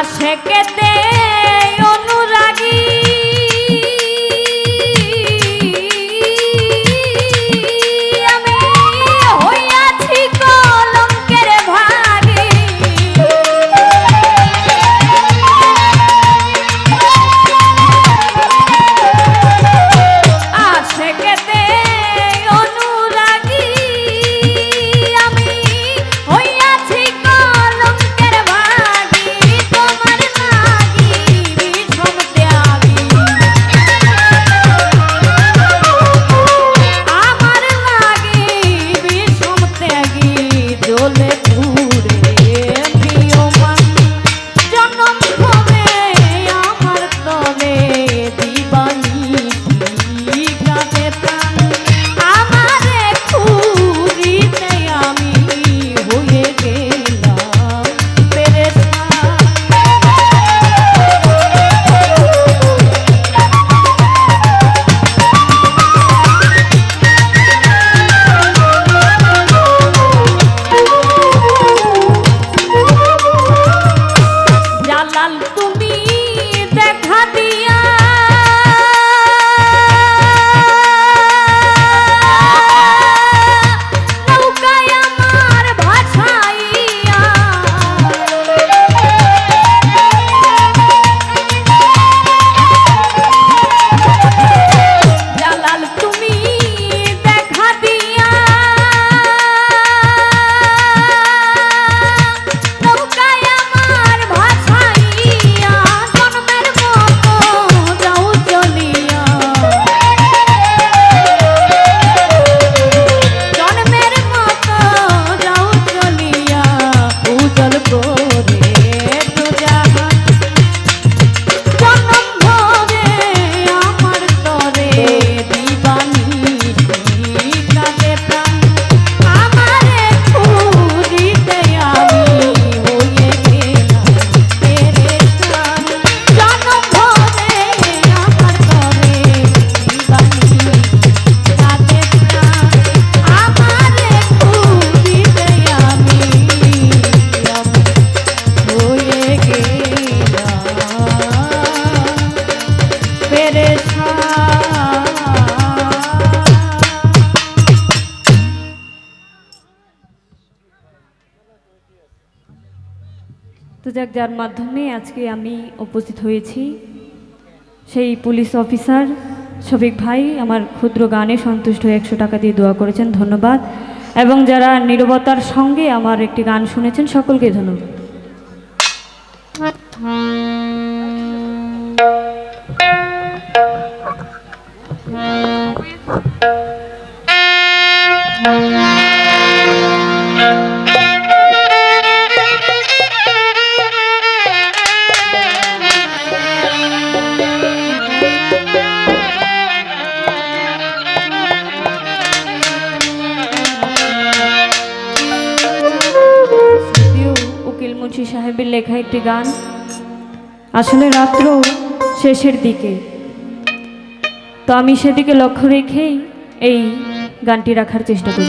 আশেকেতে তো যাক, যার মাধ্যমে আজকে আমি উপস্থিত হয়েছি, সেই পুলিশ অফিসার শফিক ভাই, আমার ক্ষুদ্র গানে সন্তুষ্ট হয়ে একশো টাকা দিয়ে দোয়া করেছেন, ধন্যবাদ। এবং যারা নিরবতার সঙ্গে আমার একটি গান শুনেছেন, সকলকে ধন্যবাদ। সাহেবের লেখা একটি গান। আসলে রাত্র শেষের দিকে। তো আমি সেদিকে লক্ষ্য রেখেই এই গানটি রাখার চেষ্টা করি।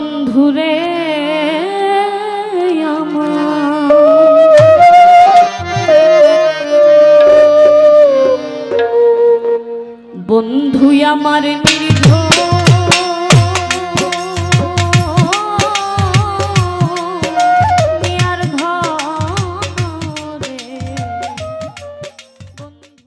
বন্ধুরে বন্ধু আমার